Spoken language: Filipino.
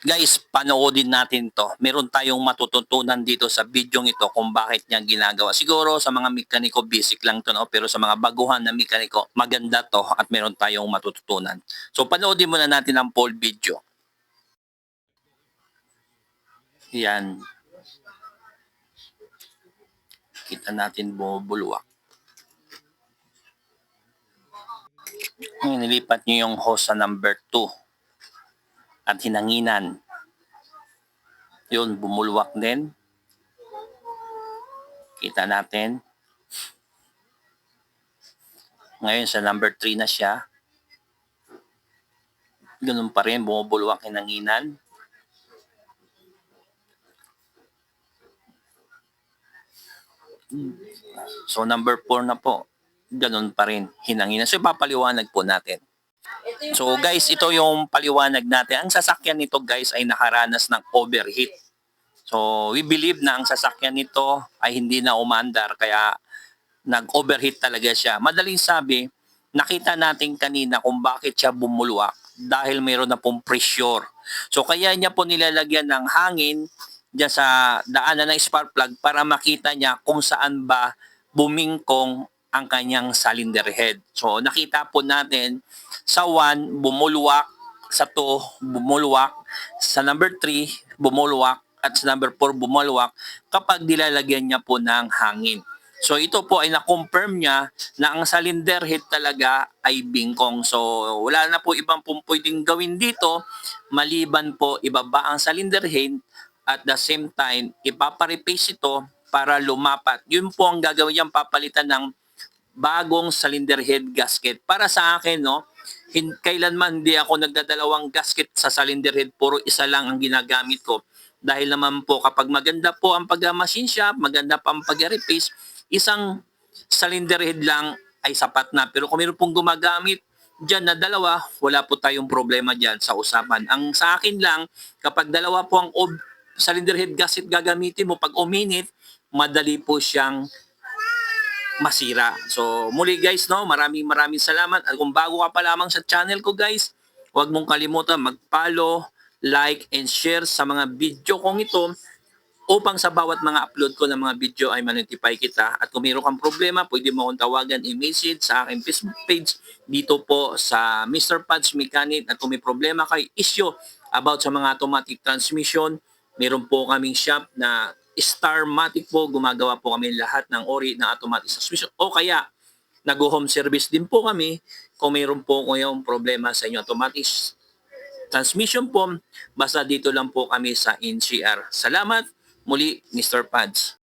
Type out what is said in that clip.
Guys, panoodin natin to. Meron tayong matututunan dito sa video ito kung bakit niya ginagawa. Siguro sa mga mekaniko, basic lang to, no? pero sa mga baguhan na mekaniko, maganda to at meron tayong matututunan. So panoodin muna natin ang full video. Yan. Kita natin bumubulwak. Nilipat niyo yung hose sa number 2 at hinanginan. Yun, bumulwak din. Kita natin. Ngayon sa number 3 na siya. Ganun pa rin, bumubulwak hinanginan. So number 4 na po, ganun pa rin, hinanginan. So ipapaliwanag po natin. So guys, ito yung paliwanag natin. Ang sasakyan nito guys ay nakaranas ng overheat. So we believe na ang sasakyan nito ay hindi na umandar kaya nag-overheat talaga siya. Madaling sabi, nakita natin kanina kung bakit siya bumulwak dahil mayroon na pong pressure. So kaya niya po nilalagyan ng hangin dyan sa daanan ng spark plug para makita niya kung saan ba bumingkong ang kanyang cylinder head. So nakita po natin sa 1 bumulwak, sa 2 bumulwak, sa number 3 bumulwak at sa number 4 bumulwak kapag nilalagyan niya po ng hangin. So ito po ay na-confirm niya na ang cylinder head talaga ay bingkong. So wala na po ibang pong pwedeng gawin dito maliban po ibaba ang cylinder head at the same time ipapareplace ito para lumapat. Yun po ang gagawin niyang papalitan ng bagong cylinder head gasket. Para sa akin, no, hin- kailanman hindi ako nagdadalawang gasket sa cylinder head, puro isa lang ang ginagamit ko. Dahil naman po kapag maganda po ang pag-machine shop, maganda pa ang pag-replace, isang cylinder head lang ay sapat na. Pero kung meron pong gumagamit dyan na dalawa, wala po tayong problema dyan sa usapan. Ang sa akin lang, kapag dalawa po ang ob- cylinder head gasket gagamitin mo, pag uminit, madali po siyang masira. So, muli guys, no, maraming maraming salamat. At kung bago ka pa lamang sa channel ko guys, huwag mong kalimutan mag-follow, like, and share sa mga video kong ito upang sa bawat mga upload ko ng mga video ay ma-notify kita. At kung mayroon kang problema, pwede mo akong tawagan i-message sa aking Facebook page dito po sa Mr. Pads Mechanic. At kung may problema kay issue about sa mga automatic transmission, meron po kaming shop na Starmatic po. Gumagawa po kami lahat ng ori ng automatic transmission. O kaya, nag-home service din po kami kung mayroon po kayong problema sa inyong automatic transmission po, basta dito lang po kami sa NCR. Salamat muli, Mr. Pads.